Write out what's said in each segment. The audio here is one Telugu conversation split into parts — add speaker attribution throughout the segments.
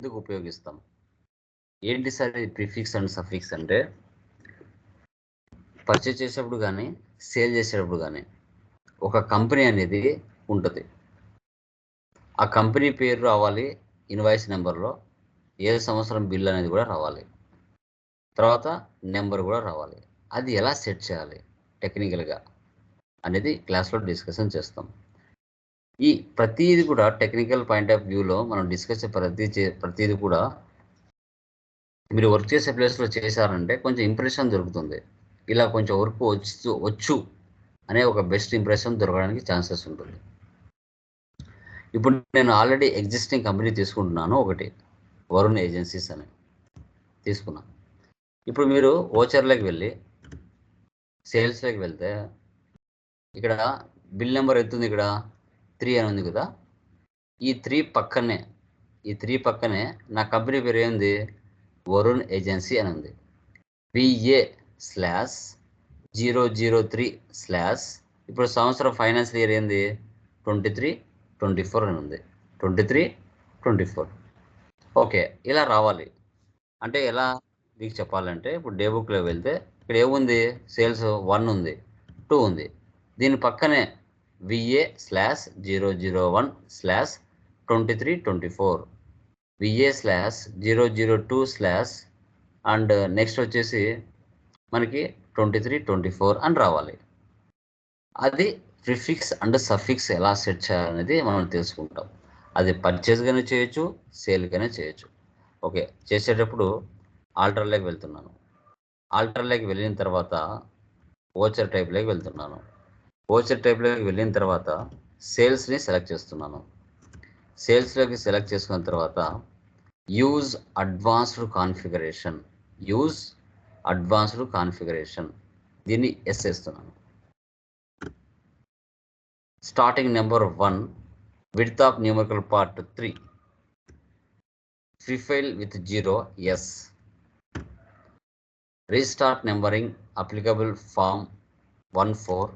Speaker 1: ఎందుకు ఉపయోగిస్తాం? ఏంటి సార్ ఇది ప్రిఫిక్స్ అండ్ సఫిక్స్ అంటే? పర్చేజ్ చేసేటప్పుడు కానీ సేల్ చేసేటప్పుడు కానీ ఒక కంపెనీ అనేది ఉంటుంది. ఆ కంపెనీ పేరు రావాలి ఇన్వాయిస్ నెంబర్లో ఏ సంవత్సరం బిల్ అనేది కూడా రావాలి. తర్వాత నెంబర్ కూడా రావాలి. అది ఎలా సెట్ చేయాలి టెక్నికల్గా అనేది క్లాస్లో డిస్కషన్ చేస్తాం. ఈ ప్రతిది కూడా టెక్నికల్ పాయింట్ ఆఫ్ వ్యూలో మనం డిస్కస్ ప్రతి చే- ప్రతిది కూడా మీరు వర్క్ చేసే ప్లేస్లో చేశారంటే కొంచెం ఇంప్రెషన్ దొరుకుతుంది. ఇలా కొంచెం వర్క్ వచ్చు వచ్చు అనే ఒక బెస్ట్ ఇంప్రెషన్ దొరకడానికి ఛాన్సెస్ ఉంటుంది. ఇప్పుడు నేను ఆల్రెడీ ఎగ్జిస్టింగ్ కంపెనీ తీసుకుంటున్నాను ఒకటి. వరుణ్ ఏజెన్సీస్ అని. తీసుకున్నాను ఇప్పుడు మీరు ఓచర్లోకి వెళ్ళి సేల్స్లోకి వెళ్తే ఇక్కడ బిల్ నెంబర్ ఎంత ఉంది ఇక్కడ? త్రీ అని ఉంది కదా? ఈ త్రీ పక్కనే ఈ త్రీ పక్కనే నా కంపెనీ పేరు ఏంది? వరుణ్ ఏజెన్సీ అని ఉంది. VA slash zero zero three slash ఇప్పుడు సంవత్సరం ఫైనాన్స్ ఇయర్ ఏంది? ట్వంటీ త్రీ ట్వంటీ ఫోర్ అని ఉంది. Twenty three twenty four. Okay ఇలా రావాలి. అంటే ఎలా మీకు చెప్పాలంటే ఇప్పుడు డే బుక్లో వెళ్తే ఇక్కడ ఏముంది? సేల్స్ వన్ ఉంది టూ ఉంది. దీని పక్కనే VA slash zero zero one slash twenty three twenty four VA slash zero zero two slash and next వచ్చేసి మనకి ట్వంటీ త్రీ ట్వంటీ ఫోర్ అని రావాలి. అది ప్రిఫిక్స్ అండ్ సఫిక్స్ ఎలా సెట్ చేయాలనేది మనం తెలుసుకుంటాం. అది పర్చేస్గానే చేయొచ్చు సేల్గానే చేయొచ్చు. ఓకే చేసేటప్పుడు ఆల్టర్లోకి వెళ్తున్నాను. ఆల్టర్లోకి వెళ్ళిన తర్వాత ఓచర్ టైప్లోకి వెళ్తున్నాను. ఓచర్ టైప్లోకి వెళ్ళిన తర్వాత సేల్స్ని సెలెక్ట్ చేస్తున్నాను. సేల్స్లోకి సెలెక్ట్ చేసుకున్న తర్వాత use advanced configuration use advanced configuration దీన్ని ఎస్ చేస్తున్నాను. Starting number one width of numerical part three prefill with zero yes. Restart numbering applicable from one four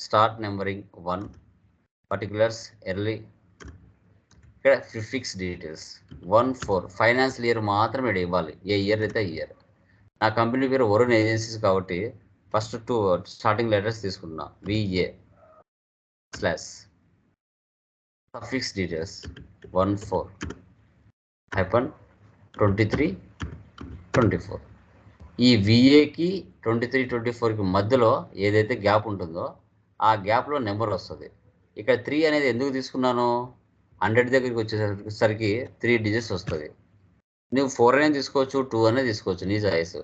Speaker 1: start numbering one particulars yearly ఇక్కడ prefix details one four financial year మాత్రమే ఇక్కడ ఇవ్వాలి. ఏ ఇయర్ అయితే ఇయర్ నా కంపెనీ పేరు వరుణ్ ఏజెన్సీస్ కాబట్టి ఫస్ట్ టూ స్టార్టింగ్ లెటర్స్ తీసుకుంటున్నా VA slash fix details one four hyphen twenty three twenty four ఈ విఏకి ట్వంటీ త్రీ ట్వంటీ ఫోర్కి మధ్యలో ఏదైతే గ్యాప్ ఉంటుందో ఆ గ్యాప్లో నెంబర్ వస్తుంది. ఇక్కడ త్రీ అనేది ఎందుకు తీసుకున్నాను? హండ్రెడ్ దగ్గరికి వచ్చేసరికి త్రీ డిజిట్స్ వస్తుంది. నువ్వు ఫోర్ అనేది తీసుకోవచ్చు టూ అనేది తీసుకోవచ్చు నీ చాయిస్.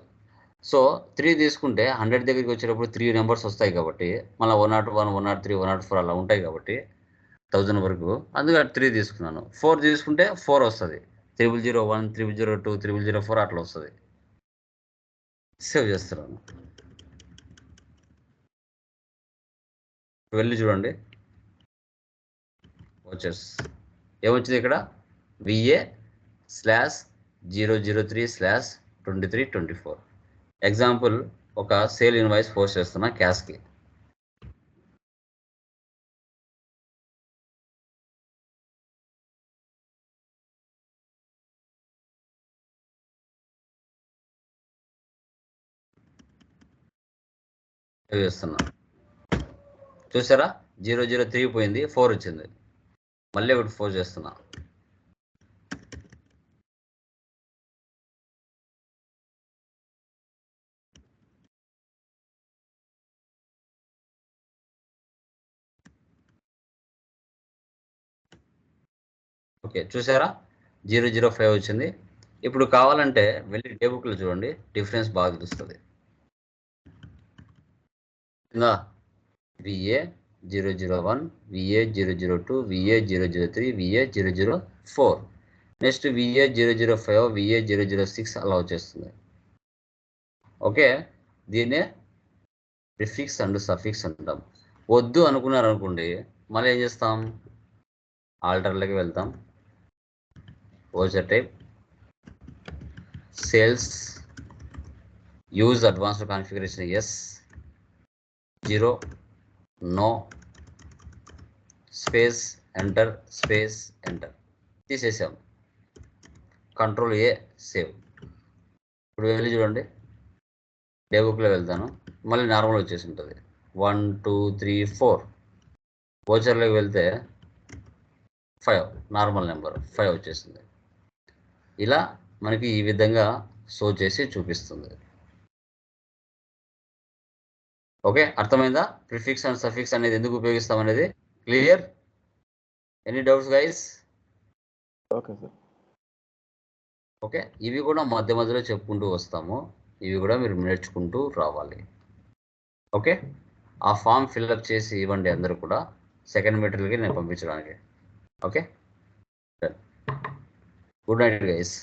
Speaker 1: సో త్రీ తీసుకుంటే హండ్రెడ్ దగ్గరికి వచ్చేటప్పుడు త్రీ నెంబర్స్ వస్తాయి కాబట్టి మళ్ళీ one nought one one nought three one nought four అలా ఉంటాయి కాబట్టి థౌజండ్ వరకు. అందుకే త్రీ తీసుకున్నాను. ఫోర్ తీసుకుంటే ఫోర్ వస్తుంది. Triple zero one triple zero two triple zero four అట్లా వస్తుంది. సేవ్ చేస్తున్నాను. వెళ్ళి చూడండి. వచ్చేస్ ఏమొచ్చింది ఇక్కడ? VA slash zero zero three slash twenty three twenty four example ఒక సేల్ ఇన్వాయిస్ పోస్ట్ చేస్తున్నా క్యాష్కి చేస్తున్నా? చూసారా? జీరో జీరో త్రీ పోయింది ఫోర్ వచ్చింది. మళ్ళీ ఒకటి ఫోర్ చేస్తున్నా. ఓకే చూసారా? జీరో జీరో ఫైవ్ వచ్చింది. ఇప్పుడు కావాలంటే వెళ్ళి డే బుక్లో చూడండి. డిఫరెన్స్ బాగా తెలుస్తుంది. VA zero zero one VA zero zero two VA zero zero three VA zero zero four next VA zero zero five VA zero zero six allow చేస్తుంది. ఓకే దీన్నే ప్రిఫిక్స్ అండ్ సఫిక్స్ అంటాం. వద్దు అనుకున్నారు అనుకోండి మళ్ళీ ఏం చేస్తాం? ఆల్టర్లోకి వెళ్తాం. Voucher type sales use advanced configuration yes zero no. Space enter space enter. తీసేసాం. Control A save. ఇప్పుడు వెళ్ళి చూడండి. డే బుక్లో వెళ్తాను. మళ్ళీ నార్మల్ వచ్చేసి ఉంటుంది వన్ టూ త్రీ ఫోర్. ఓచర్లోకి వెళ్తే ఫైవ్ నార్మల్ నెంబర్ ఫైవ్ వచ్చేసింది. ఇలా మనకి ఈ విధంగా షో చేసి చూపిస్తుంది. ఓకే అర్థమైందా? ప్రిఫిక్స్ అండ్ సఫిక్స్ అనేది ఎందుకు ఉపయోగిస్తాం అనేది? Clear? Any doubts guys?
Speaker 2: Okay sir.
Speaker 1: Okay ఇవి కూడా మధ్య మధ్యలో చెప్పుకుంటూ వస్తాము. ఇవి కూడా మీరు నేర్చుకుంటూ రావాలి. ఓకే ఆ ఫామ్ ఫిల్అప్ చేసి ఇవ్వండి అందరూ కూడా సెకండ్ మెటీరియల్కి నేను పంపించడానికి. ఓకే? Good night guys.